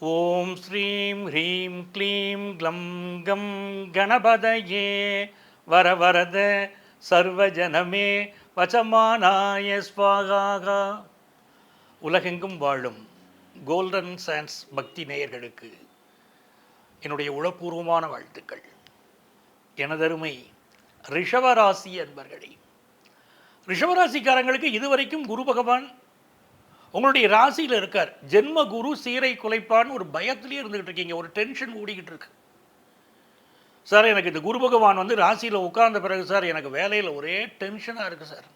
ஓம் ஸ்ரீம் ஹ்ரீம் க்ளீம் க்ளம் கம் கணபதயே. வரவரத சர்வஜனமே வச்சமானாய ஸ்வாகா உலகெங்கும் வாழும் கோல்டன் சான்ஸ் பக்தி நேயர்களுக்கு என்னுடைய உளப்பூர்வமான வாழ்த்துக்கள். எனதருமை ரிஷவராசி என்பர்களே ரிஷவராசிக்காரங்களுக்கு இதுவரைக்கும் குரு பகவான் உங்களுடைய ராசியில் இருக்கார். ஜென்ம குரு சீரை குலைப்பான்னு ஒரு பயத்திலே இருந்துகிட்டு இருக்கீங்க. ஒரு டென்ஷன் ஓடிக்கிட்டு இருக்கு. சார் எனக்கு இந்த குரு பகவான் வந்து ராசியில் உட்கார்ந்த பிறகு சார் எனக்கு வேலையில் ஒரே டென்ஷனாக இருக்குது சார்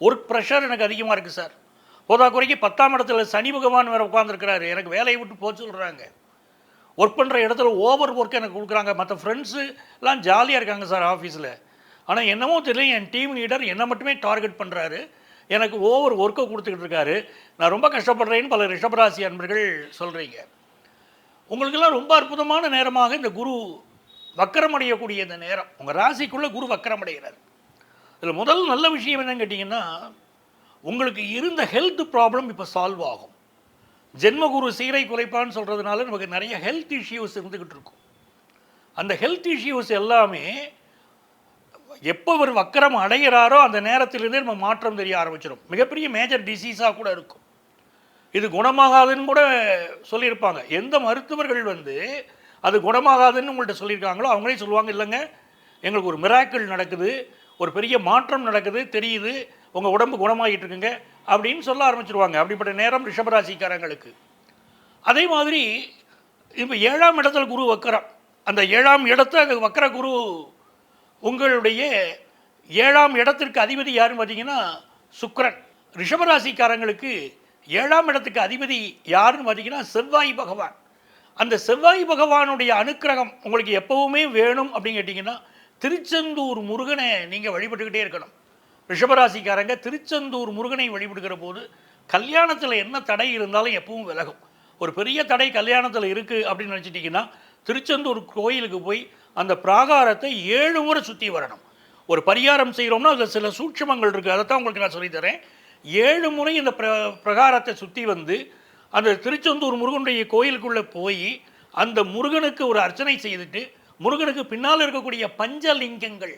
ஒர்க் ப்ரெஷர் எனக்கு அதிகமாக இருக்குது சார் போதா குறைக்கு பத்தாம் இடத்துல சனி பகவான் வேறு உட்காந்துருக்கிறாரு எனக்கு வேலையை விட்டு போக சொல்கிறாங்க ஒர்க் பண்ணுற இடத்துல ஓவர் ஒர்க் எனக்கு கொடுக்குறாங்க. மற்ற ஃப்ரெண்ட்ஸு எல்லாம் ஜாலியாக இருக்காங்க சார் ஆஃபீஸில் ஆனால் என்னமோ தெரியல என் டீம் லீடர் என்னை மட்டுமே டார்கெட் பண்ணுறாரு எனக்கு ஓவர் ஒர்க்கை கொடுத்துக்கிட்டு இருக்காரு. நான் ரொம்ப கஷ்டப்படுறேன்னு பல ரிஷபராசி அன்பர்கள் சொல்கிறீங்க உங்களுக்கெல்லாம் ரொம்ப அற்புதமான நேரமாக இந்த குரு வக்கரமடையக்கூடிய இந்த நேரம். உங்கள் ராசிக்குள்ளே குரு வக்கரமடைகிறார் இதில் முதல் நல்ல விஷயம் என்னன்னு கேட்டிங்கன்னா உங்களுக்கு இருந்த ஹெல்த் ப்ராப்ளம் இப்போ சால்வ் ஆகும். ஜென்மகுரு சீரை குறைப்பான்னு சொல்கிறதுனால நமக்கு நிறைய ஹெல்த் இஷ்யூஸ் இருந்துக்கிட்டு இருக்கும். அந்த ஹெல்த் இஷ்யூஸ் எல்லாமே எப்போ ஒரு வக்கரம் அடைகிறாரோ அந்த நேரத்திலிருந்தே நம்ம மாற்றம் தெரிய ஆரம்பிச்சிடும் மிகப்பெரிய மேஜர் டிசீஸாக கூட இருக்கும். இது குணமாகாதுன்னு கூட சொல்லியிருப்பாங்க. எந்த மருத்துவர்கள் வந்து அது குணமாகாதுன்னு உங்கள்கிட்ட சொல்லியிருக்காங்களோ அவங்களே சொல்லுவாங்க இல்லைங்க எங்களுக்கு ஒரு மிராக்கிள் நடக்குது ஒரு பெரிய மாற்றம் நடக்குது தெரியுது உங்கள் உடம்பு குணமாகிட்டு இருக்குங்க அப்படின்னு சொல்ல ஆரம்பிச்சிருவாங்க. அப்படிப்பட்ட நேரம் ரிஷபராசிக்காரங்களுக்கு. அதே மாதிரி இப்போ ஏழாம் இடத்துல குரு வக்கரம். அந்த ஏழாம் இடத்த வக்கர குரு உங்களுடைய ஏழாம் இடத்திற்கு அதிபதி யாருன்னு பார்த்தீங்கன்னா சுக்ரன் ரிஷபராசிக்காரங்களுக்கு ஏழாம் இடத்துக்கு அதிபதி யாருன்னு பார்த்தீங்கன்னா செவ்வாய் பகவான். அந்த செவ்வாய் பகவானுடைய அனுக்கிரகம் உங்களுக்கு எப்பவுமே வேணும் அப்படின்னு கேட்டிங்கன்னா திருச்செந்தூர் முருகனை நீங்கள் வழிபட்டுக்கிட்டே இருக்கணும். ரிஷபராசிக்காரங்க திருச்செந்தூர் முருகனை வழிபடுகிற போது கல்யாணத்தில் என்ன தடை இருந்தாலும் எப்பவும் விலகும். ஒரு பெரிய தடை கல்யாணத்தில் இருக்குது அப்படின்னு நினச்சிட்டிங்கன்னா திருச்செந்தூர் கோயிலுக்கு போய் அந்த பிராகாரத்தை ஏழு முறை சுற்றி வரணும். ஒரு பரிகாரம் செய்கிறோம்னா அதில் சில சூட்சமங்கள் இருக்குது அதைத்தான் உங்களுக்கு நான் சொல்லித்தரேன் ஏழு முறை இந்த பிர பிரகாரத்தை சுற்றி வந்து அந்த திருச்செந்தூர் முருகனுடைய கோயிலுக்குள்ளே போய் அந்த முருகனுக்கு ஒரு அர்ச்சனை செய்துட்டு முருகனுக்கு பின்னால் இருக்கக்கூடிய பஞ்சலிங்கங்கள்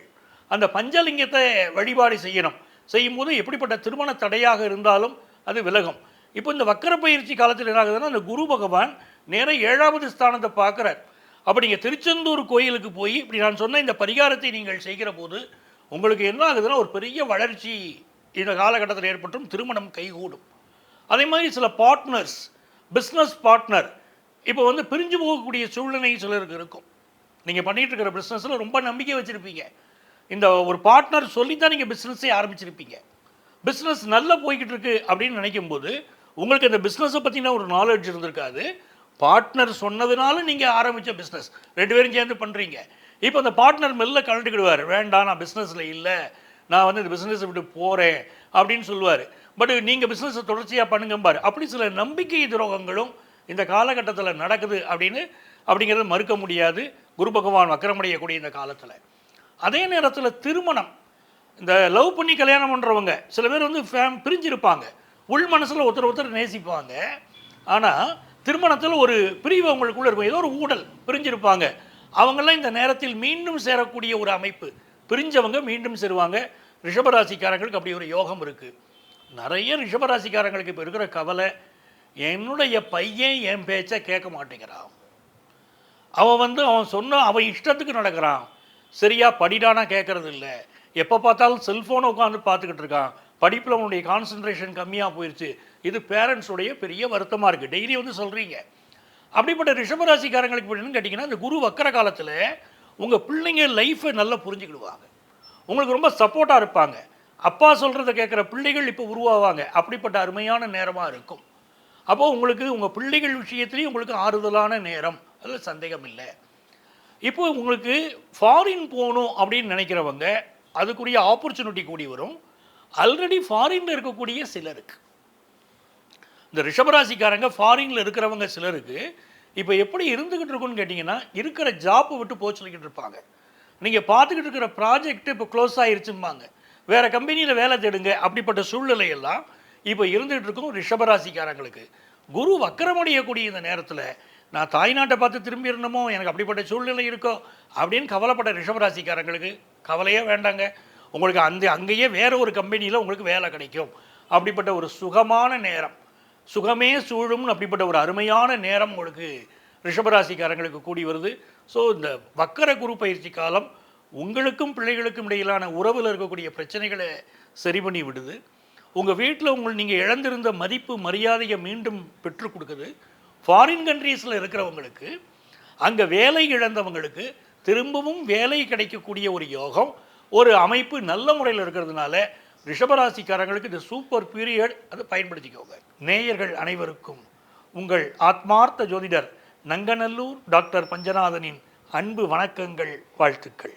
அந்த பஞ்சலிங்கத்தை வழிபாடு செய்யணும். செய்யும்போது எப்படிப்பட்ட திருமண தடையாக இருந்தாலும் அது விலகும். இப்போ இந்த வக்கர பயிற்சி காலத்தில் என்ன ஆகுதுன்னா அந்த குரு பகவான் நேராக ஏழாவது ஸ்தானத்தை பார்க்குறார். அப்போ நீங்கள் திருச்செந்தூர் கோயிலுக்கு போய் இப்படி நான் சொன்ன இந்த பரிகாரத்தை நீங்கள் செய்கிற போது உங்களுக்கு என்ன ஆகுதுன்னா ஒரு பெரிய வளர்ச்சி இந்த காலகட்டத்தில் ஏற்பட்டும் திருமணம் கைகூடும். அதே மாதிரி சில பார்ட்னர்ஸ் பிஸ்னஸ் பார்ட்னர் இப்போ வந்து பிரிஞ்சு போகக்கூடிய சூழ்நிலை சிலருக்கு இருக்கும். நீங்கள் பண்ணிகிட்டு இருக்கிற பிஸ்னஸில் ரொம்ப நம்பிக்கை வச்சுருப்பீங்க. இந்த ஒரு பார்ட்னர் சொல்லி தான் நீங்கள் பிஸ்னஸே ஆரம்பிச்சிருப்பீங்க. பிஸ்னஸ் நல்லா போய்கிட்டு இருக்கு அப்படின்னு நினைக்கும் போது உங்களுக்கு இந்த பிஸ்னஸை பற்றின ஒரு நாலேஜ் இருந்திருக்காது. பார்ட்னர் சொன்னதுனால நீங்கள் ஆரம்பித்த பிஸ்னஸ் ரெண்டு பேரும் சேர்ந்து பண்ணுறீங்க இப்போ அந்த பார்ட்னர் மெல்ல கலந்துக்கிடுவார் வேண்டாம் நான் பிஸ்னஸில் இல்லை. நான் வந்து இந்த பிஸ்னஸை விட்டு போகிறேன் அப்படின்னு சொல்லுவார். பட் நீங்கள் பிஸ்னஸை தொடர்ச்சியாக பண்ணுங்கம்பார். அப்படி சில நம்பிக்கை துரோகங்களும் இந்த காலகட்டத்தில் நடக்குது அப்படின்னு அப்படிங்கிறத மறுக்க முடியாது. குரு பகவான் வக்கரமடையக்கூடிய இந்த காலத்தில். அதே நேரத்தில் திருமணம். இந்த லவ் பண்ணி கல்யாணம் பண்ணுறவங்க சில பேர் வந்து ஃபேம் பிரிஞ்சிருப்பாங்க. உள் மனசில் ஒருத்தர் ஒருத்தர் நேசிப்பாங்க. ஆனால் திருமணத்தில் ஒரு பிரிவு அவங்களுக்குள்ள இருக்கும். ஏதோ ஒரு ஊடல் பிரிஞ்சிருப்பாங்க. அவங்கெல்லாம் இந்த நேரத்தில் மீண்டும் சேரக்கூடிய ஒரு அமைப்பு. பிரிஞ்சவங்க மீண்டும் சேருவாங்க. ரிஷபராசிக்காரங்களுக்கு அப்படி ஒரு யோகம் இருக்குது நிறைய ரிஷபராசிக்காரங்களுக்கு இப்போ இருக்கிற கவலை என்னுடைய பையன் என் பேச்சை கேட்க மாட்டேங்கிறான். அவன் வந்து அவன் சொன்ன அவன் இஷ்டத்துக்கு நடக்கிறான். சரியா படிடானா கேட்கறது இல்லை எப்போ பார்த்தாலும் செல்ஃபோனை உட்காந்து பார்த்துக்கிட்டு இருக்கான். படிப்பில் அவனுடைய கான்சன்ட்ரேஷன் கம்மியாக போயிடுச்சு இது பேரண்ட்ஸுடைய பெரிய வருத்தமாக இருக்குது டெய்லி வந்து சொல்கிறீங்க அப்படிப்பட்ட ரிஷபராசிக்காரங்களுக்கு என்னன்னு கேட்டிங்கன்னா இந்த குரு வக்கர காலத்தில் உங்கள் பிள்ளைங்க லைஃப்பை நல்லா புரிஞ்சுக்கிடுவாங்க. உங்களுக்கு ரொம்ப சப்போர்ட்டாக இருப்பாங்க. அப்பா சொல்கிறத கேட்குற பிள்ளைகள் இப்போ உருவாவாங்க. அப்படிப்பட்ட அருமையான நேரமாக இருக்கும். அப்போது உங்களுக்கு உங்கள் பிள்ளைகள் விஷயத்துலேயும் உங்களுக்கு ஆறுதலான நேரம். அதில் சந்தேகம் இல்லை. இப்போ உங்களுக்கு ஃபாரின் போகணும் அப்படின்னு நினைக்கிறவங்க அதுக்குரிய ஆப்பர்ச்சுனிட்டி கூடி வரும். ஆல்ரெடி ஃபாரினில் இருக்கக்கூடிய சிலருக்கு. இந்த ரிஷபராசிக்காரங்க ஃபாரினில் இருக்கிறவங்க சிலருக்கு இப்போ எப்படி இருந்துக்கிட்டு இருக்குன்னு கேட்டிங்கன்னா இருக்கிற ஜாப்பை விட்டு போக இருப்பாங்க. நீங்கள் பார்த்துக்கிட்டு இருக்கிற ப்ராஜெக்ட் இப்போ க்ளோஸ் ஆகிருச்சும்பாங்க வேறு கம்பெனியில் வேலை தேடுங்க அப்படிப்பட்ட சூழ்நிலையெல்லாம் இப்போ இருந்துகிட்டு இருக்கும் ரிஷபராசிக்காரங்களுக்கு. குரு வக்கரமடையக்கூடிய இந்த நேரத்தில் நான் தாய்நாட்டை பார்த்து திரும்பிடணுமோ எனக்கு அப்படிப்பட்ட சூழ்நிலை இருக்கோ அப்படின்னு கவலைப்பட்ட ரிஷபராசிக்காரங்களுக்கு கவலையே வேண்டாங்க. உங்களுக்கு அந்த அங்கேயே வேறு ஒரு கம்பெனியில் உங்களுக்கு வேலை கிடைக்கும். அப்படிப்பட்ட ஒரு சுகமான நேரம். சுகமே சூழும்னு அப்படிப்பட்ட ஒரு அருமையான நேரம் உங்களுக்கு ரிஷபராசிக்காரங்களுக்கு கூடி வருது. ஸோ இந்த வக்கர குரு பயிற்சி காலம் உங்களுக்கும் பிள்ளைகளுக்கும் இடையிலான உறவில் இருக்கக்கூடிய பிரச்சனைகளை சரி பண்ணி விடுது. உங்கள் வீட்டில் உங்கள் நீங்கள் இழந்திருந்த மதிப்பு மரியாதையை மீண்டும் பெற்றுக் கொடுக்குது. ஃபாரின் கண்ட்ரீஸில் இருக்கிறவங்களுக்கு அங்கே வேலை இழந்தவங்களுக்கு திரும்பவும் வேலை கிடைக்கக்கூடிய ஒரு யோகம் ஒரு அமைப்பு நல்ல முறையில் இருக்கிறதுனால ரிஷபராசிக்காரங்களுக்கு இந்த சூப்பர் பீரியட் அதை பயன்படுத்திக்கோங்க. நேயர்கள் அனைவருக்கும் உங்கள் ஆத்மார்த்த ஜோதிடர் நங்கநல்லூர் டாக்டர் பஞ்சநாதனின் அன்பு வணக்கங்கள் வாழ்த்துக்கள்.